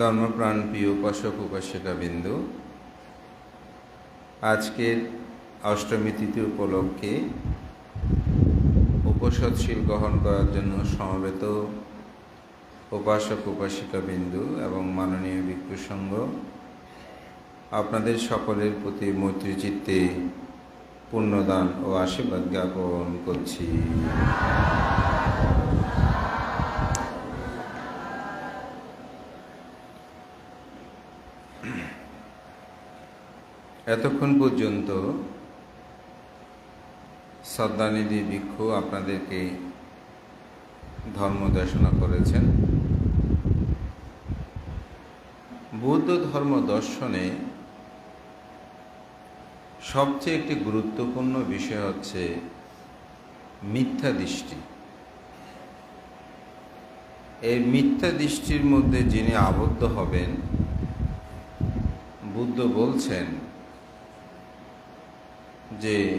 ধর্মপ্রাণ প্রিয় উপাসক উপাসিকা বিন্দু, আজকের অষ্টমী তিথি উপলক্ষে উপসৎশীল গ্রহণ করার জন্য সমবেত উপাসক উপাসিকা বিন্দু এবং মাননীয় ভিক্ষু সংঘ, আপনাদের সকলের প্রতি মৈত্রী চিত্তে পুণ্যদান ও আশীর্বাদ জ্ঞাপন করছি। এতক্ষণ পর্যন্ত শ্রদ্ধানিধি ভিক্ষু আপনাদেরকে ধর্ম দেশনা করেছেন। বৌদ্ধ ধর্ম দর্শনে সবচেয়ে একটি গুরুত্বপূর্ণ বিষয় হচ্ছে মিথ্যা দৃষ্টি। এই মিথ্যা দৃষ্টির মধ্যে যিনি আবদ্ধ হবেন, বুদ্ধ বলছেন যে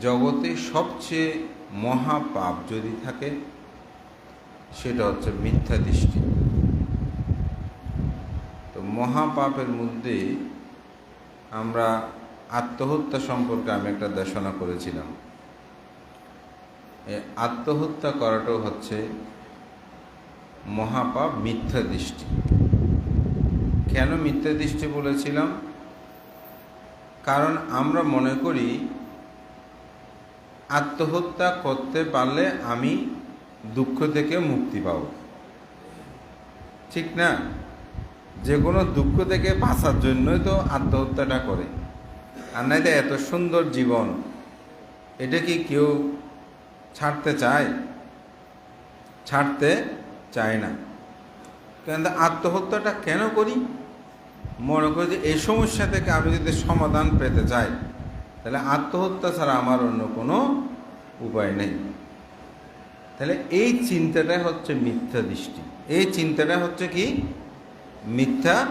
জগতে সবচেয়ে মহাপাপ যদি থাকে, সেটা হচ্ছে মিথ্যা দৃষ্টি। তো মহাপাপের মধ্যে আমরা আত্মহত্যা সম্পর্কে আমি একটা দেশনা করেছিলাম। আত্মহত্যা করাটাও হচ্ছে মহাপাপ মিথ্যা দৃষ্টি। কেন মিথ্যা দৃষ্টি বলেছিলাম? কারণ আমরা মনে করি, আত্মহত্যা করতে পারলে আমি দুঃখ থেকে মুক্তি পাব। ঠিক না? যে কোনো দুঃখ থেকে বাঁচার জন্যই তো আত্মহত্যাটা করে। আর নাই তো এত সুন্দর জীবন, এটা কি কেউ ছাড়তে চায়? ছাড়তে চায় না। কিন্তু আত্মহত্যাটা কেন করি? মনে করি যে এই সমস্যা থেকে আমি যদি সমাধান পেতে চাই, তাহলে আত্মহত্যা ছাড়া আমার অন্য কোনো উপায় নেই। তাহলে এই চিন্তাটা হচ্ছে মিথ্যা দৃষ্টি। এই চিন্তাটা হচ্ছে কি? মিথ্যা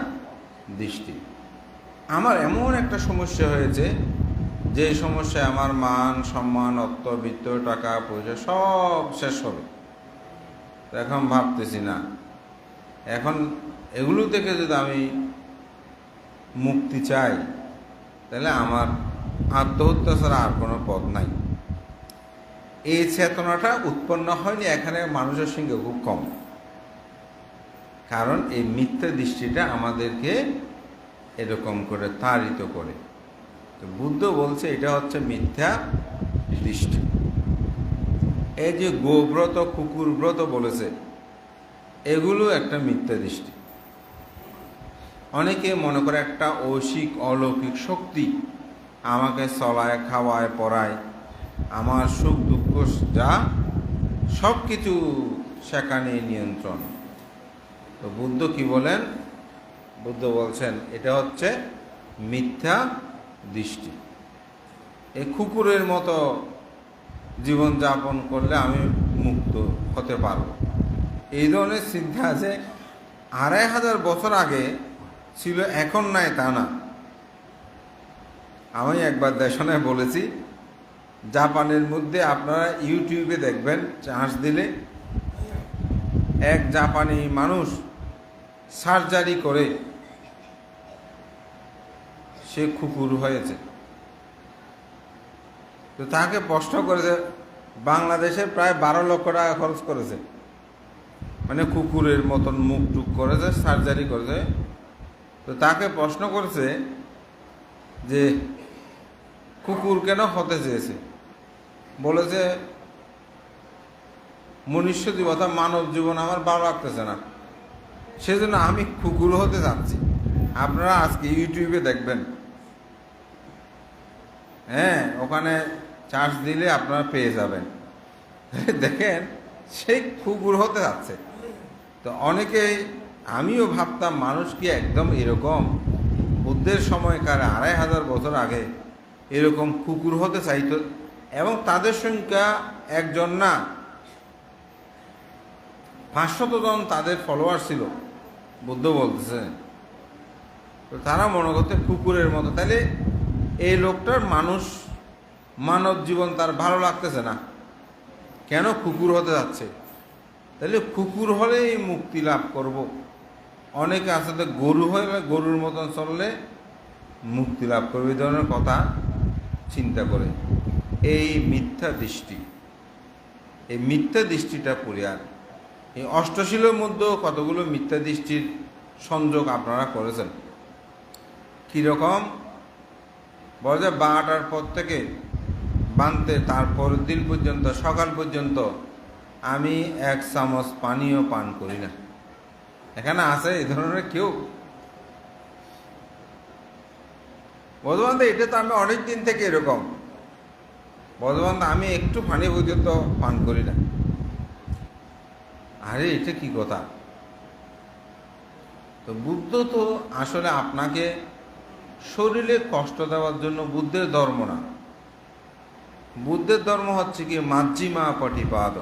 দৃষ্টি। আমার এমন একটা সমস্যা হয়েছে, যে সমস্যায় আমার মান, সম্মান অর্থ বৃত্ত টাকা পয়সা সব শেষ হবে। এখন ভাবতেছি না। এখন এগুলো থেকে যদি আমি মুক্তি চাই, তাহলে আমার আত্মহত্যা ছাড়া আর কোনো পথ নাই। এই চেতনাটা উৎপন্ন হয়নি এখানে মানুষের সঙ্গে খুব কম। কারণ এই মিথ্যা দৃষ্টিটা আমাদেরকে এরকম করে তাড়িত করে। তো বুদ্ধ বলছে এটা হচ্ছে মিথ্যা দৃষ্টি। এই যে গোব্রত কুকুর ব্রত বলেছে, এগুলো একটা মিথ্যা দৃষ্টি। অনেকে মনে করে একটা ঐশিক, অলৌকিক শক্তি আমাকে চলায়, খাওয়ায়, পড়ায়। আমার সুখ, দুঃখ, যা সব কিছু সেখানে নিয়ন্ত্রণ। তো বুদ্ধ কি বলেন? বুদ্ধ বলছেন, এটা হচ্ছে মিথ্যা দৃষ্টি। এই কুকুরের মতো জীবন যাপন করলে আমি মুক্ত হতে পারব। এই ধরনের চিন্তা আছে আড়াই হাজার বছর আগে ছিল এখন নাই তা না। আমি একবার দেশনায় বলেছি, জাপানের মধ্যে আপনারা ইউটিউবে দেখবেন চান্স দিলে এক জাপানি মানুষ সার্জারি করে সে কুকুর হয়েছে। তো তাকে প্রশ্ন করেছে, বাংলাদেশে প্রায় বারো লক্ষ টাকা খরচ করেছে। মানে কুকুরের মতন মুখ টুক করেছে, সার্জারি করেছে। তো তাকে প্রশ্ন করেছে যে, কুকুর কেন হতে চেয়েছে? বলেছে, মনুষ্য জীবন অর্থাৎ মানব জীবন আমার ভালো লাগতেছে না। সেজন্য আমি কুকুর হতে যাচ্ছি আপনারা আজকে ইউটিউবে দেখবেন। হ্যাঁ ওখানে চার্জ দিলে আপনারা পেয়ে যাবেন। দেখেন সেই কুকুর হতে যাচ্ছে। তো অনেকেই আমিও ভাবতাম মানুষ কি একদম এরকম? বুদ্ধের সময়কার আড়াই হাজার বছর আগে এরকম কুকুর হতে চাইতো এবং তাদের সংখ্যা একজন না। পাঁচশত জন তাদের ফলোয়ার ছিল, বুদ্ধ বলতেছে। তো তারা মনে করতে কুকুরের মতো। তাহলে এই লোকটার মানুষ মানব জীবন তার ভালো লাগতেছে না। কেন কুকুর হতে যাচ্ছে? তাহলে কুকুর হলেই মুক্তি লাভ করব। অনেকে তো গরু হলে গরুর মতন চললে মুক্তি লাভ করবে ধরনের কথা চিন্তা করে। এই মিথ্যা দৃষ্টি, এই মিথ্যা দৃষ্টিটা পরিহার এই অষ্টশীলের মধ্যেও কতগুলো মিথ্যা দৃষ্টির সংযোগ আপনারা করেছেন? কীরকম? বলা যায় বারোটার পর থেকে বানতে, তারপরের দিন পর্যন্ত, সকাল পর্যন্ত আমি এক চামচ পানিও পান করি না। এখানে আছে, এই ধরনের কেউ। বর্তমান এটা তো আমি অনেক দিন থেকে এরকম। বর্তমান আমি একটু পানি পর্যন্ত পান করি না। আরে, এটা কি কথা? তো বুদ্ধ তো আসলে আপনাকে শরীরে কষ্ট দেওয়ার জন্য বুদ্ধের ধর্ম না। বুদ্ধের ধর্ম হচ্ছে কি মাঝিমা পটিপাদ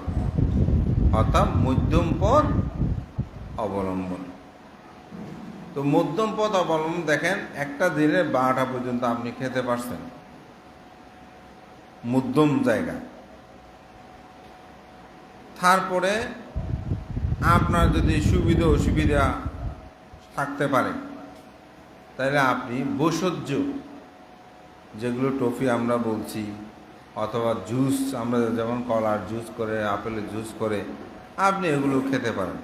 অর্থাৎ মধ্যম পথ অবলম্বন। তো মধ্যম পথ অবলম্বন, দেখেন, একটা দিনের বারোটা পর্যন্ত আপনি খেতে পারছেন। মধ্যম জায়গা। তারপরে আপনার যদি সুবিধা অসুবিধা থাকতে পারে, তাহলে আপনি ভোষজ্য যেগুলো টফি আমরা বলছি, অথবা জুস আমরা যেমন কলার জুস করে, আপেলের জুস করে, আপনি এগুলো খেতে পারেন।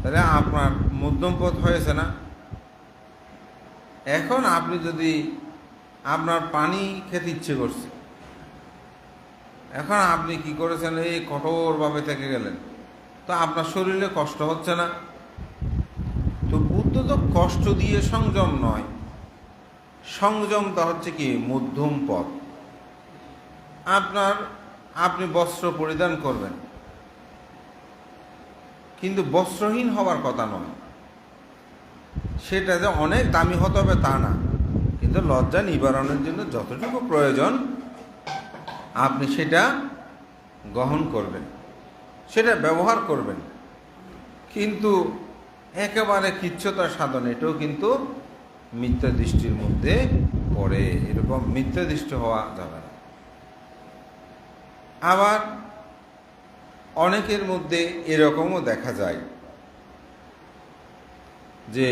তাহলে আপনার মধ্যম পথ হয়েছে না? এখন আপনি যদি আপনার পানি খেতে ইচ্ছে করছে, এখন আপনি কি করেছেন? এই কঠোরভাবে থেকে গেলেন। তো আপনার শরীরে কষ্ট হচ্ছে না। তো বুদ্ধ তো কষ্ট দিয়ে সংযম নয়। সংযমটা হচ্ছে কি? মধ্যম পথ। আপনার, আপনি বস্ত্র পরিধান করবেন। কিন্তু বস্ত্রহীন হওয়ার কথা নয়। সেটা যে অনেক দামি হতে হবে তা না। কিন্তু লজ্জা নিবারণের জন্য যতটুকু প্রয়োজন, আপনি সেটা গ্রহণ করবেন, সেটা ব্যবহার করবেন। কিন্তু একেবারে কিচ্ছতার সাধন, এটাও কিন্তু মিথ্যা দৃষ্টির মধ্যে পড়ে। এরকম মিথ্যা দৃষ্টি হওয়া যাবে না। আবার অনেকের মধ্যে এরকমও দেখা যায় যে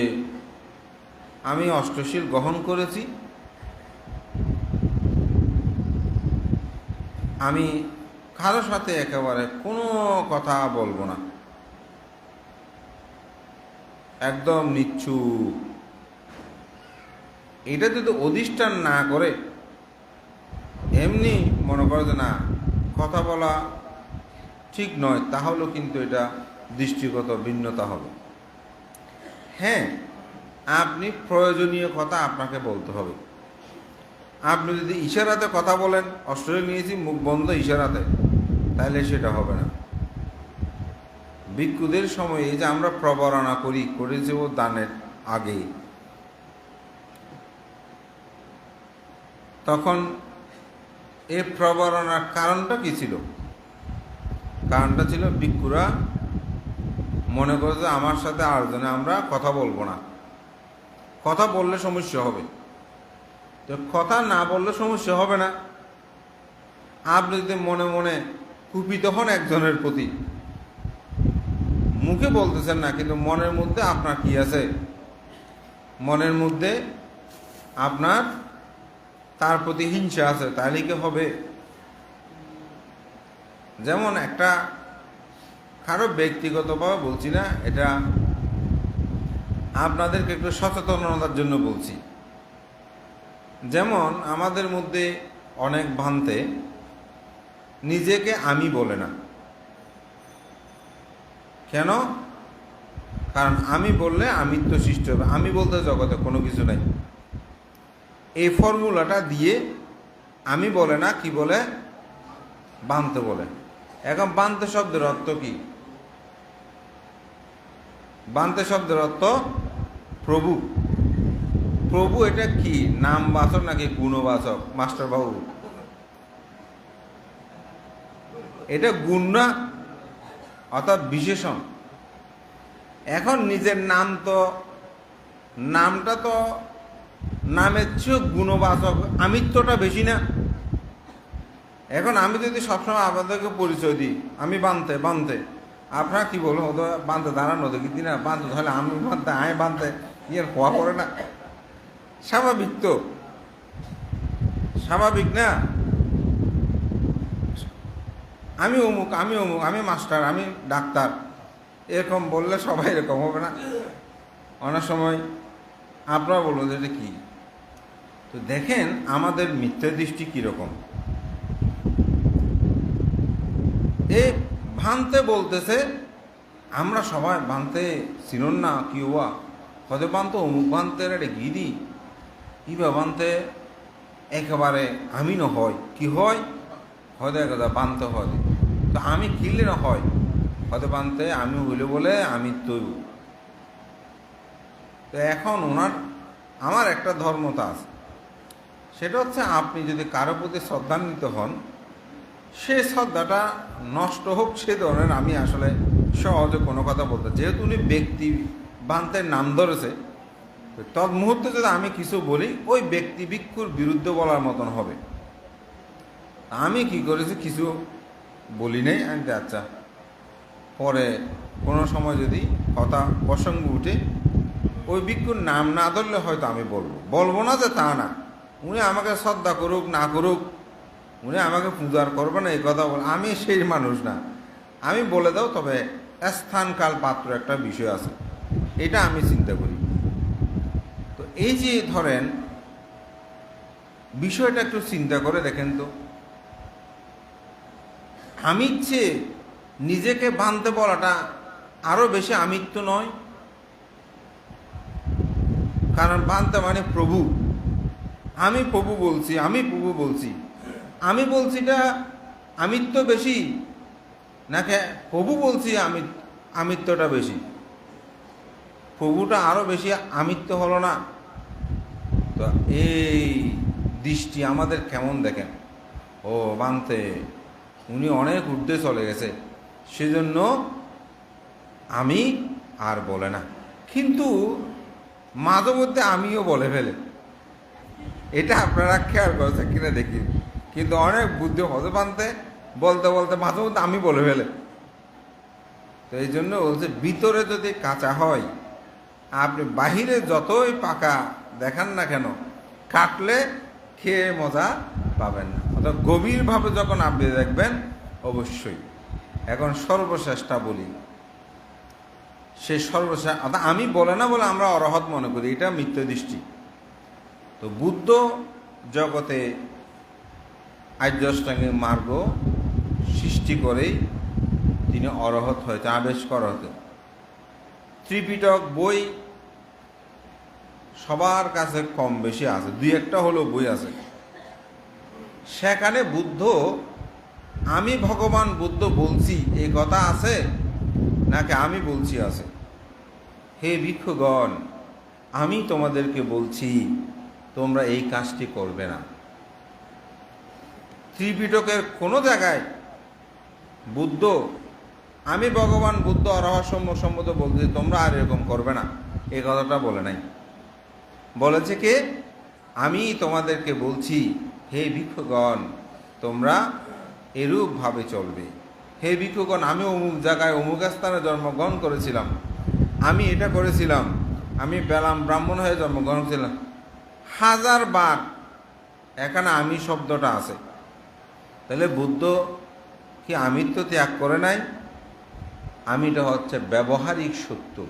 আমি অষ্টশীল গ্রহণ করেছি, আমি কারও সাথে একেবারে কোনো কথা বলব না। একদম নিচ্ছু এটা যদি অধিষ্ঠান না করে, এমনি মনে করে যে না, কথা বলা ঠিক নয়, তাহলেও কিন্তু এটা দৃষ্টিগত ভিন্নতা হবে। হ্যাঁ আপনি প্রয়োজনীয় কথা আপনাকে বলতে হবে। আপনি যদি ইশারাতে কথা বলেন অস্ট্রেলিয়া নিয়েছি, মুখ বন্ধ ইশারাতে, তাহলে সেটা হবে না। ভিক্ষুদের সময়ে যে আমরা প্রবরণা করি করেছে ও দানের আগে তখন এই প্রবরণার কারণটা কি ছিল? কারণটা ছিল ভিক্ষুরা মনে করে যে আমার সাথে আরেকজনে আমরা কথা বলব না। কথা বললে সমস্যা হবে। তো কথা না বললে সমস্যা হবে না। আপনি যদি মনে মনে কুপিত হন একজনের প্রতি। মুখে বলতেছেন না, কিন্তু মনের মধ্যে আপনার কি আছে? মনের মধ্যে আপনার তার প্রতি হিংসা আছে, তাহলে কি হবে? যেমন একটা কারও ব্যক্তিগতভাবে বলছি না, এটা আপনাদেরকে একটু সচেতনতার জন্য বলছি। যেমন আমাদের মধ্যে অনেক ভান্তে নিজেকে আমি বলে না। কেন? কারণ আমি বললে আমিত্ব সৃষ্টি হবে। আমি বলতে জগতে কোনো কিছু নাই। এই ফর্মুলাটা দিয়ে আমি বলে না, কি বলে? বানতে বলে। এখন বানতে শব্দের অর্থ কি? বানতে শব্দের অর্থ প্রভু। প্রভু এটা কি? নাম বাচক নাকি গুণবাচক? মাস্টার বাবু। এটা গুণ না, অর্থাৎ বিশেষণ। এখন নিজের নাম তো, নামটা তো, নামের চেয়েও গুণবাচক। আমিত্বটা বেশি না। এখন আমি যদি সবসময় আপনাদেরকে পরিচয় দিই, আমি বানতে বানতে। আপনারা কি বলব ও তো বানতে দাঁড়ানো দেখি দিনা বানতে? তাহলে আমি বানতে আমি বানতে, ইয়ের হওয়া করে না। স্বাভাবিক তো। স্বাভাবিক না? আমি অমুক আমি অমুক, আমি মাস্টার, আমি ডাক্তার। এরকম বললে সবাই এরকম হবে না। অনেক সময় আপনারা বলব যে এটা কী? তো দেখেন, আমাদের মিথ্যা দৃষ্টি কীরকম? এ ভানতে বলতেছে, আমরা সবাই ভানতে চিনুন না কি হওয়া হতে বানতে অমুক ভানতে একটা গিরি। ইবা বানতে একেবারে আমি ন হয়। কি হয়? হয়তো একদা বানতে হয়। তো আমি কিনলে না হয়? হয়তো বানতে আমি হইলে বলে আমি তৈব। তো এখন ওনার, আমার একটা ধর্মতা আছে। সেটা হচ্ছে আপনি যদি কারও প্রতি শ্রদ্ধান্বিত হন সে শ্রদ্ধাটা নষ্ট হোক সে ধরনের আমি আসলে সহজে কোনো কথা বলতে যেহেতু উনি ব্যক্তি বান্তের নাম ধরেছে তৎ মুহূর্তে যদি আমি কিছু বলি, ওই ব্যক্তি ভিক্ষুর বিরুদ্ধে বলার মতন হবে। আমি কি করেছি কিছু বলি নাই, আমি আচ্ছা পরে কোনো সময় যদি কথা প্রসঙ্গ উঠে, ওই ভিক্ষুর নাম না ধরলে হয়তো আমি বলব। বলব না যে তা না। উনি আমাকে শ্রদ্ধা করুক, না করুক উনি আমাকে পূজার করবে না, এই কথা বল। আমি সেই মানুষ না। আমি বলে দাও, তবে স্থান কাল পাত্র একটা বিষয় আছে। এটা আমি চিন্তা করি। তো এই যে ধরেন, বিষয়টা একটু চিন্তা করে দেখেন তো। আমিচ্ছে নিজেকে বানতে বলাটা আরও বেশি আমিত্ব নয়। কারণ বানতে মানে প্রভু। আমি প্রভু বলছি, আমি প্রভু বলছি। আমি বলছি এটা আমিত্ব বেশি, নাকি প্রভু বলছি আমি আমিত্বটা বেশি? প্রভুটা আরও বেশি আমিত্ব হলো না। তো এই দৃষ্টি আমাদের কেমন দেখেন? ও বানতে, উনি অনেক ঊর্ধ্বে চলে গেছে, সেজন্য আমি আর বলে না। কিন্তু মাঝে মধ্যে আমিও বলে ফেলে। এটা আপনারা খেয়াল করেছেন কিনা দেখি। কিন্তু অনেক বুদ্ধি হতে পানতে বলতে বলতে মাঝে মধ্যে আমি বলে ফেলে। তো এই জন্য বলছে, ভিতরে যদি কাঁচা হয়, আপনি বাহিরে যতই পাকা দেখান না কেন, কাটলে খেয়ে মজা পাবেন না। অর্থাৎ গভীরভাবে যখন আপনি দেখবেন, অবশ্যই। এখন সর্বশেষটা বলি। সে সর্বশেষ অর্থাৎ আমি বলে না বলে আমরা অরহত মনে করি, এটা মিথ্য দৃষ্টি। তো বুদ্ধ জগতে আর্যষ্টাঙ্গিক মার্গ সৃষ্টি করেই তিনি অরহত হয়েছে আবেশ করা হতে। ত্রিপিটক বই সবার কাছে কম বেশি আছে, দুই একটা হলো বই আছে। সেখানে বুদ্ধ, আমি ভগবান বুদ্ধ বলছি এই কথা আছে নাকি আমি বলছি আছে? হে ভিক্ষুগণ, আমি তোমাদেরকে বলছি, তোমরা এই কাজটি করবে না। ত্রিপিটকের কোনো জায়গায় বুদ্ধ, আমি ভগবান বুদ্ধ অরহস্যম্য সম্মত বলছি তোমরা আর এরকম করবে না। এই কথাটা বলে নাই। বলেছে কে? আমি তোমাদেরকে বলছি, হে ভিক্ষুগণ, তোমরা এরূপভাবে চলবে। হে ভিক্ষুগণ, আমি অমুক জায়গায় অমুক স্থানে জন্মগ্রহণ করেছিলাম। আমি এটা করেছিলাম। আমি বেলাম ব্রাহ্মণ হয়ে জন্মগ্রহণ করেছিলাম। হাজার বার এখানে আমি শব্দটা আছে। তাহলে বুদ্ধ কি আমিত্ব ত্যাগ করে নাই? আমিটা হচ্ছে ব্যবহারিক সত্য।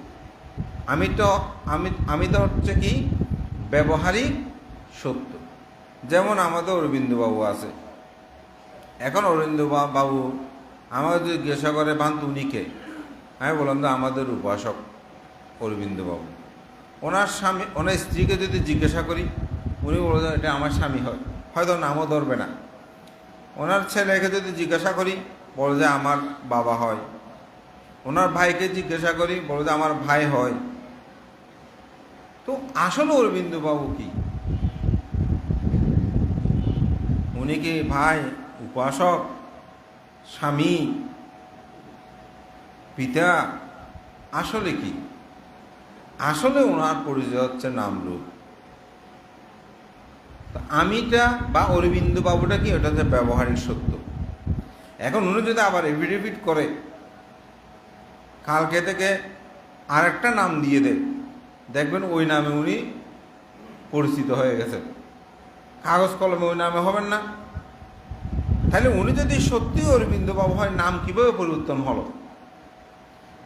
আমি তো আমি আমি তো হচ্ছে কি? ব্যবহারিক সত্য। যেমন আমাদের অরবিন্দবাবু আছে। এখন অরবিন্দ বাবু আমাকে যদি জিজ্ঞাসা করে বান্ত উনি কে? আমি বললাম যে আমাদের উপাসক অরবিন্দ বাবু ওনার স্বামী, ওনার স্ত্রীকে যদি জিজ্ঞাসা করি, উনি বলে এটা আমার স্বামী হয়। হয়তো নামও ধরবে না। ওনার ছেলেকে যদি জিজ্ঞাসা করি, বলে যে আমার বাবা হয়। ওনার ভাইকে জিজ্ঞাসা করি, বলে যে আমার ভাই হয়। তো আসলে অরবিন্দ বাবু কি? উনি কি ভাই, উপাসক, স্বামী, পিতা? আসলে কি? আসলে ওনার পরিচয় হচ্ছে নামরূপ। আমিটা বা অরবিন্দ বাবুটা কি? ওটা হচ্ছে ব্যবহারিক সত্য। এখন উনি যদি আবার এফিডেভিট করে, কালকে থেকে আরেকটা নাম দিয়ে দেয় দেখবেন ওই নামে উনি পরিচিত হয়ে গেছেন। কাগজ কলমে ওই নামে হবেন না। তাহলে উনি যদি সত্যি অরবিন্দ বাবু হয়, নাম কীভাবে পরিবর্তন হলো?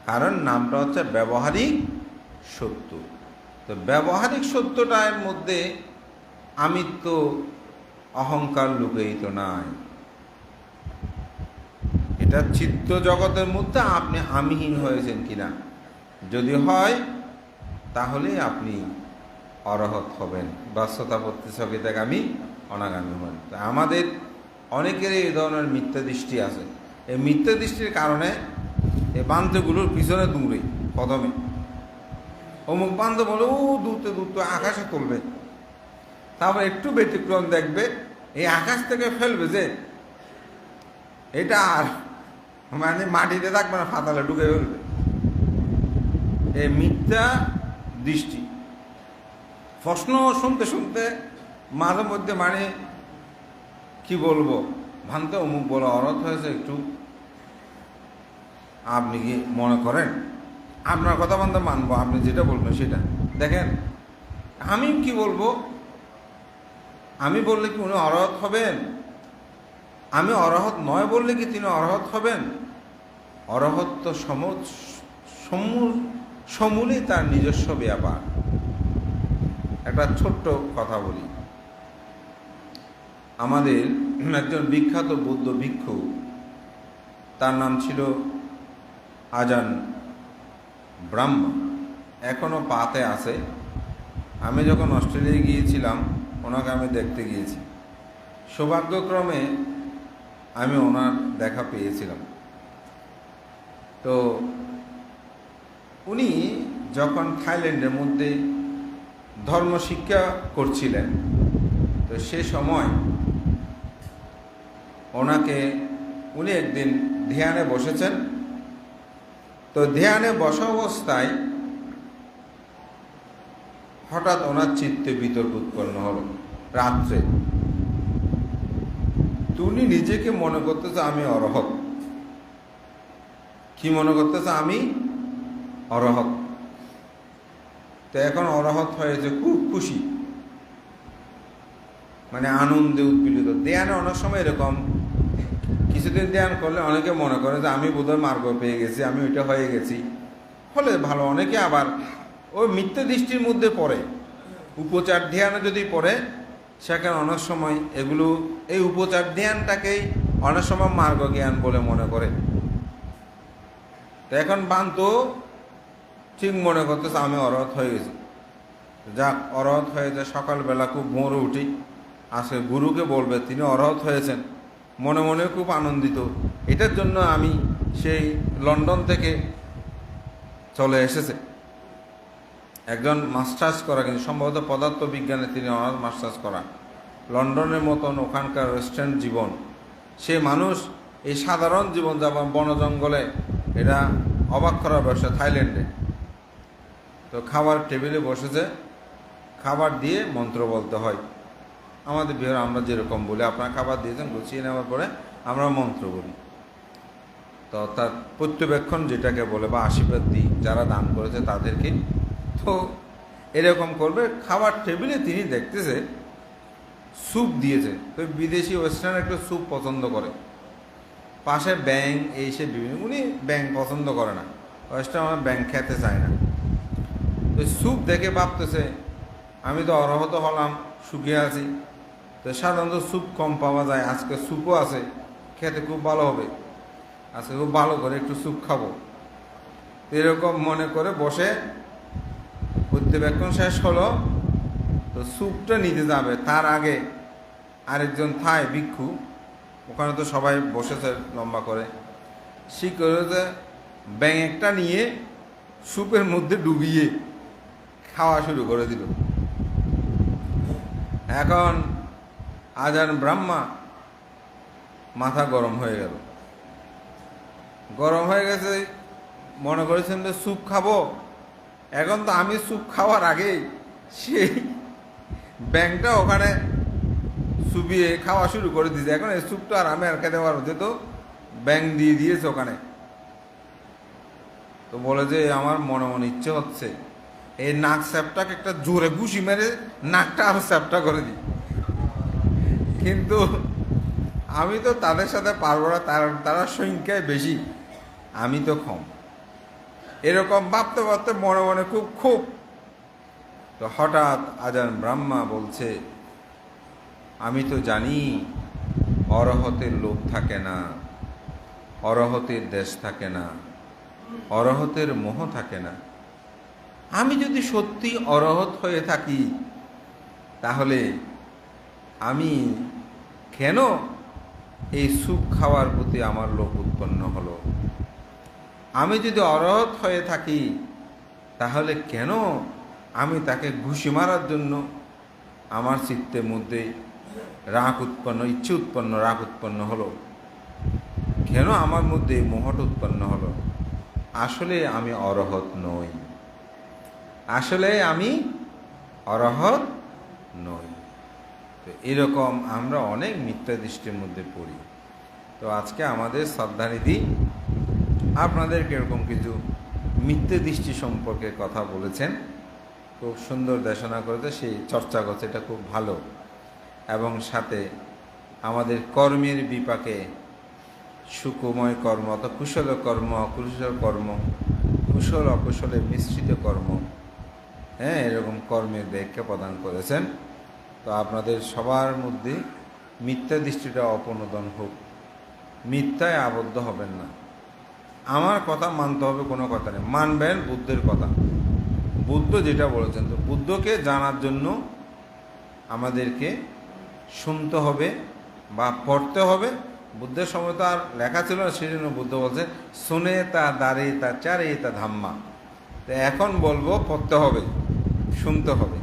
কারণ নামটা হচ্ছে ব্যবহারিক সত্য। তো ব্যবহারিক সত্যটার মধ্যে আমিত্ব অহংকার লুকায়িত নাই। এটা চিত্ত জগতের মধ্যে আপনি আমিহীন হয়েছেন কিনা? যদি হয় তাহলে আপনি অরহত হবেন। বাস্ততা প্রতিযোগিতাগামী অনাগামী হবেন তা আমাদের অনেকেরই এই ধরনের মিথ্যা দৃষ্টি আছে। এই মিথ্যা দৃষ্টির কারণে এই বান্ধবগুলোর পিছনে দূরে কদমে অমুক বান্ধব বলে, ও দূরতে দূরতে আকাশে তুলবে। তারপর একটু ব্যতিক্রম দেখবে, এই আকাশ থেকে ফেলবে যে, এটা আর মানে মাটিতে থাকবে না ফাতালে ঢুকে ফেলবে। এই মিথ্যা দৃষ্টি। প্রশ্ন শুনতে শুনতে মাঝে মধ্যে মানে কি বলব ভানতে অমুক বলে অরথ হয়েছে একটু। আপনি কি মনে করেন? আপনার কথা বন্ধ মানবো, আপনি যেটা বলবেন সেটা। দেখেন, আমি কি বলব আমি বললে কি উনি অরহত হবেন? আমি অরহত নয় বললে কি তিনি অরহত হবেন? অরহত তো সম সমূল তার নিজস্ব ব্যাপার। একটা ছোট্ট কথা বলি। আমাদের একজন বিখ্যাত বৌদ্ধ ভিক্ষু, তার নাম ছিল আজান ব্রাহ্ম। এখনও পাতে আছে। আমি যখন অস্ট্রেলিয়ায় গিয়েছিলাম ওনাকে আমি দেখতে গিয়েছি। সৌভাগ্যক্রমে আমি ওনার দেখা পেয়েছিলাম। তো উনি যখন থাইল্যান্ডের মধ্যে ধর্ম শিক্ষা করছিলেন, তো সে সময় ওনাকে উনি একদিন ধ্যানে বসেছেন। তো ধ্যানে বসা অবস্থায় হঠাৎ ওনার চিত্তে বিতর্ক উৎপন্ন হলো। রাত্রে। তুমি নিজেকে মনে করতেছে আমি অরহত কি মনে করতেছে আমি অরহত তো এখন অরহত হয়েছে খুব খুশি। মানে আনন্দে উৎপীড়িত। ধ্যানে অনেক সময় এরকম, কিছুদিন ধ্যান করলে অনেকে মনে করে যে আমি বোধহয় মার্গ পেয়ে গেছি, আমি ওইটা হয়ে গেছি। ফলে ভালো, অনেকে আবার ওই মিথ্যা দৃষ্টির মধ্যে পড়ে। উপচার ধ্যানে যদি পড়ে সেখানে অনেক সময় এগুলো, এই উপচার ধ্যানটাকেই অনেক সময় মার্গ জ্ঞান বলে মনে করে। তো এখন বান্ত ঠিক মনে করতেছে, আমি অরহত হয়ে গেছি। যাক অরহত হয়েছে সকালবেলা খুব ভোরে উঠি। আসে গুরুকে বলবে, তিনি অরহত হয়েছেন। মনে মনে খুব আনন্দিত। এটার জন্য আমি সেই লন্ডন থেকে চলে এসেছে। একজন মাস্টার্স করা কিন্তু সম্ভবত পদার্থ বিজ্ঞানে তিনি অনার্স মাস্টার্স করা। লন্ডনের মতন ওখানকার ওয়েস্টার্ন জীবন। সে মানুষ এই সাধারণ জীবন যেমন বন জঙ্গলে এটা অবাক করার ব্যবসা থাইল্যান্ডে। তো খাবার টেবিলে বসেছে, খাবার দিয়ে মন্ত্র বলতে হয়। আমাদের বিহার আমরা যেরকম বলি, আপনারা খাবার দিয়েছেন, গুছিয়ে নেওয়ার পরে আমরা মন্ত্র বলি। তো তার প্রত্যবেক্ষণ যেটাকে বলে বা আশীর্বাদ দিই, যারা দান করেছে তাদেরকে তো এরকম করবে। খাবার টেবিলে তিনি দেখতেছে, স্যুপ দিয়েছে। তো বিদেশি ওয়েস্টার্ন একটু স্যুপ পছন্দ করে। পাশে ব্যাং এই সে বিভিন্ন, উনি ব্যাং পছন্দ করে না। ওয়েস্টার্ন আমার ব্যাং খেতে চায় না। তো স্যুপ দেখে ভাবতেছে, আমি তো অরহত হলাম শুকিয়ে আছি। তো সাধারণত স্যুপ কম পাওয়া যায়। আজকে স্যুপও আছে, খেতে খুব ভালো হবে। আজকে খুব ভালো করে একটু স্যুপ খাব। এরকম মনে করে বসে প্রত্যবেক্ষণ শেষ হলো, তো স্যুপটা নিতে যাবে। তার আগে আরেকজন থায় ভিক্ষু, ওখানে তো সবাই বসেছে লম্বা করে। সে করেছে ব্যাঙেকটা নিয়ে স্যুপের মধ্যে ডুবিয়ে খাওয়া শুরু করে দিল। এখন আজান ব্রাহ্মা মাথা গরম হয়ে গেল। গরম হয়ে গেছে, মনে করেছেন যে স্যুপ খাব এখন তো আমি স্যুপ খাওয়ার আগেই সেই ব্যাংকটা ওখানে চুবিয়ে খাওয়া শুরু করে দিয়েছে। এখন এই স্যুপটা আর আমি আর খেতে পারব যে তো ব্যাং দিয়ে দিয়েছে ওখানে। তো বলে যে আমার মনে মনে ইচ্ছে হচ্ছে, এই নাক স্যাপটাকে একটা জোরে ঘুষি মেরে নাকটা আরও স্যাপটা করে দিই। কিন্তু আমি তো তাদের সাথে পারব না, তার তারা সংখ্যায় বেশি, আমি তো কম। এরকম ভাবতে ভাবতে মনে মনে খুব খুব। তো হঠাৎ আজান ব্রাহ্মা বলছে, আমি তো জানি অরহতের লোক থাকে না, অরহতের দেশ থাকে না, অরহতের মোহ থাকে না। আমি যদি সত্যি অরহত হয়ে থাকি, তাহলে আমি কেন এই সুখ খাওয়ার প্রতি আমার লোক উৎপন্ন হলো? আমি যদি অরহত হয়ে থাকি, তাহলে কেন আমি তাকে ঘুষি মারার জন্য? আমার চিত্তের মধ্যে রাগ উৎপন্ন, ইচ্ছে উৎপন্ন রাগ উৎপন্ন হলো। কেন আমার মধ্যে মোহট উৎপন্ন হলো? আসলে আমি অরহত নই। আসলে আমি অরহত নই। তো এরকম আমরা অনেক মিথ্যা দৃষ্টির মধ্যে পড়ি। তো আজকে আমাদের শ্রদ্ধানিধি আপনাদেরকে এরকম কিছু মিথ্যে দৃষ্টি সম্পর্কে কথা বলেছেন? খুব সুন্দর দেশনা করেছে, সেই চর্চা করছে, এটা খুব ভালো। এবং সাথে আমাদের কর্মের বিপাকে সুকুময় কর্ম অর্থাৎ কুশল কর্ম অকুশল কর্ম, কুশল অকুশলে মিশ্রিত কর্ম হ্যাঁ এরকম কর্মের ব্যাখ্যা প্রদান করেছেন। তো আপনাদের সবার মধ্যে মিথ্যা দৃষ্টিটা অপনোদন হোক। মিথ্যায় আবদ্ধ হবেন না। আমার কথা মানতে হবে কোনো কথা নেই। মানবেন বুদ্ধের কথা। বুদ্ধ যেটা বলেছেন, তো বুদ্ধকে জানার জন্য আমাদেরকে শুনতে হবে বা পড়তে হবে। বুদ্ধের সময় তো আর লেখা ছিল না সেই জন্য বুদ্ধ বলছে, শুনে তা দাঁড়ে, তা চারে, তা ধাম্মা। তো এখন বলব, পড়তে হবে, শুনতে হবে,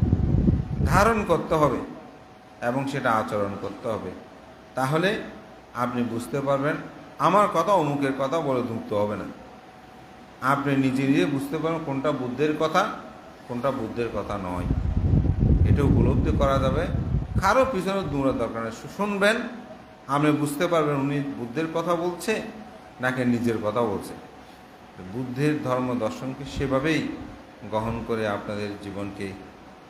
ধারণ করতে হবে এবং সেটা আচরণ করতে হবে। তাহলে আপনি বুঝতে পারবেন আমার কথা অমুকের কথা বলে ধুকতে হবে না। আপনি নিজে নিজে বুঝতে পারবেন কোনটা বুদ্ধের কথা, কোনটা বুদ্ধের কথা নয়। এটা উপলব্ধি করা যাবে। কারও পিছনে দৌড়ার দরকার নেই। শুনবেন, আপনি বুঝতে পারবেন উনি বুদ্ধের কথা বলছে নাকি নিজের কথা বলছে। বুদ্ধের ধর্ম দর্শনকে সেভাবেই গ্রহণ করে আপনাদের জীবনকে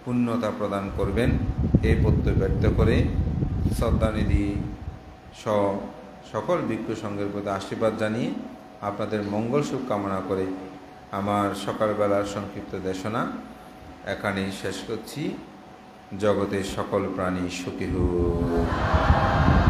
পূর্ণতা প্রদান করবেন। এই প্রত্যয় ব্যক্ত করে শ্রদ্ধানিধি স সকল ভিক্ষু সংঘের প্রতি আশীর্বাদ জানিয়ে আপনাদের মঙ্গল সুখ কামনা করে আমার সকালবেলার সংক্ষিপ্ত দেশনা এখানেই শেষ করছি। জগতের সকল প্রাণী সুখী হোক।